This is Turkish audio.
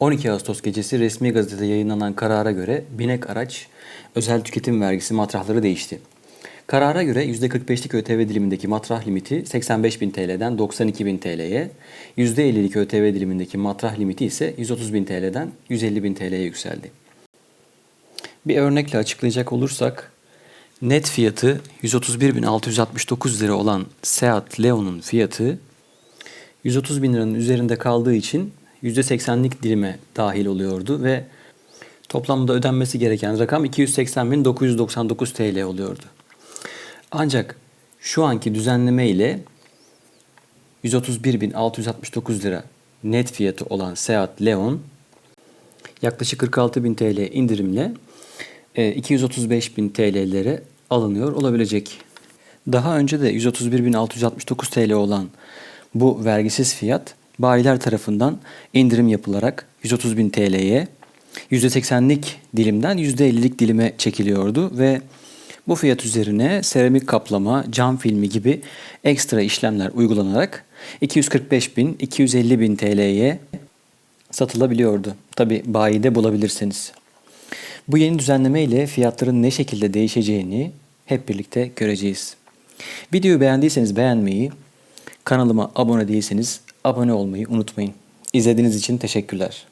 12 Ağustos gecesi resmi gazetede yayınlanan karara göre binek araç özel tüketim vergisi matrahları değişti. Karara göre %45'lik ÖTV dilimindeki matrah limiti 85.000 TL'den 92.000 TL'ye, %50'lik ÖTV dilimindeki matrah limiti ise 130.000 TL'den 150.000 TL'ye yükseldi. Bir örnekle açıklayacak olursak, net fiyatı 131.669 lira olan Seat Leon'un fiyatı 130 bin liranın üzerinde kaldığı için %80'lik dilime dahil oluyordu ve toplamda ödenmesi gereken rakam 280.999 TL oluyordu. Ancak şu anki düzenleme ile 131.669 lira net fiyatı olan Seat Leon yaklaşık 46.000 TL indirimle e, 235.000 TL'lere alınıyor olabilecek. Daha önce de 131.669 TL olan bu vergisiz fiyat bayiler tarafından indirim yapılarak 130.000 TL'ye %80'lik dilimden %50'lik dilime çekiliyordu ve bu fiyat üzerine seramik kaplama, cam filmi gibi ekstra işlemler uygulanarak 245 bin, 250 bin TL'ye satılabiliyordu. Tabi bayide bulabilirsiniz. Bu yeni düzenleme ile fiyatların ne şekilde değişeceğini hep birlikte göreceğiz. Videoyu beğendiyseniz beğenmeyi, kanalıma abone değilseniz abone olmayı unutmayın. İzlediğiniz için teşekkürler.